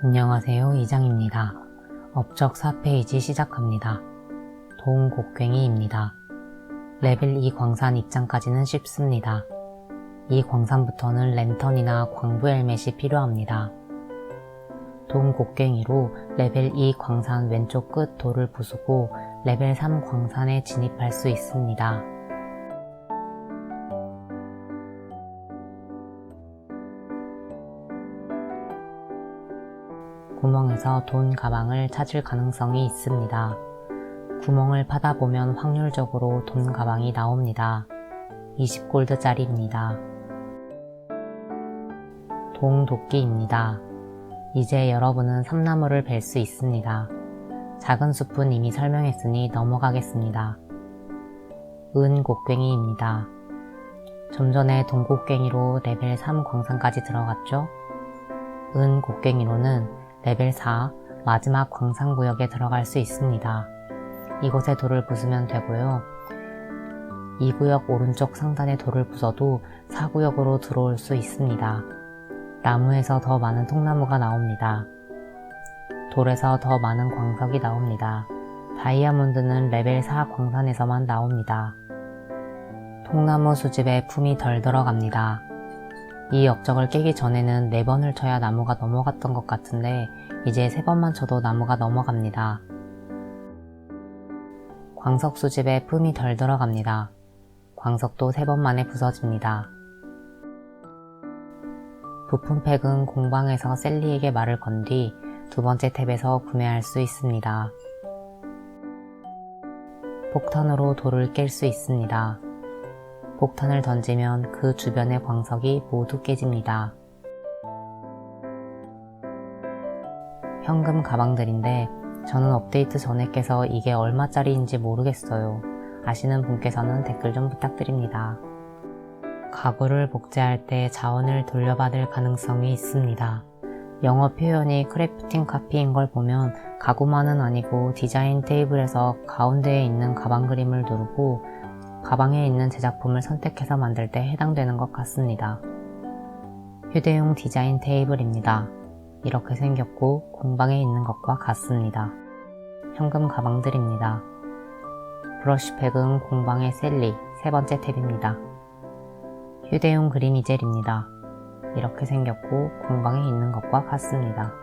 안녕하세요. 이장입니다. 업적 4페이지 시작합니다. 동곡괭이입니다. 레벨 2 광산 입장까지는 쉽습니다. 이 광산부터는 랜턴이나 광부 헬멧이 필요합니다. 동곡괭이로 레벨 2 광산 왼쪽 끝 돌을 부수고 레벨 3 광산에 진입할 수 있습니다. 구멍에서 돈 가방을 찾을 가능성이 있습니다. 구멍을 파다 보면 확률적으로 돈 가방이 나옵니다. 20골드짜리입니다. 동도끼입니다. 이제 여러분은 삼나무를 벨 수 있습니다. 작은 숲은 이미 설명했으니 넘어가겠습니다. 은곡괭이입니다. 좀 전에 동곡괭이로 레벨 3 광산까지 들어갔죠? 은곡괭이로는 레벨 4 마지막 광산 구역에 들어갈 수 있습니다. 이곳에 돌을 부수면 되고요. 이 구역 오른쪽 상단에 돌을 부숴도 4구역으로 들어올 수 있습니다. 나무에서 더 많은 통나무가 나옵니다. 돌에서 더 많은 광석이 나옵니다. 다이아몬드는 레벨 4 광산에서만 나옵니다. 통나무 수집에 품이 덜 들어갑니다. 이 업적을 깨기 전에는 4번을 쳐야 나무가 넘어갔던 것 같은데 이제 3번만 쳐도 나무가 넘어갑니다. 광석 수집에 품이 덜 들어갑니다. 광석도 3번 만에 부서집니다. 부품 팩은 공방에서 셀리에게 말을 건 뒤 두 번째 탭에서 구매할 수 있습니다. 폭탄으로 돌을 깰 수 있습니다. 폭탄을 던지면 그 주변의 광석이 모두 깨집니다. 현금 가방들인데 저는 업데이트 전에 깨서 이게 얼마짜리인지 모르겠어요. 아시는 분께서는 댓글 좀 부탁드립니다. 가구를 복제할 때 자원을 돌려받을 가능성이 있습니다. 영어 표현이 크래프팅 카피인 걸 보면 가구만은 아니고 디자인 테이블에서 가운데에 있는 가방 그림을 누르고 가방에 있는 제작품을 선택해서 만들 때 해당되는 것 같습니다. 휴대용 디자인 테이블입니다. 이렇게 생겼고 공방에 있는 것과 같습니다. 현금 가방들입니다. 브러쉬팩은 공방의 셀리 세 번째 탭입니다. 휴대용 그림 이젤입니다. 이렇게 생겼고 공방에 있는 것과 같습니다.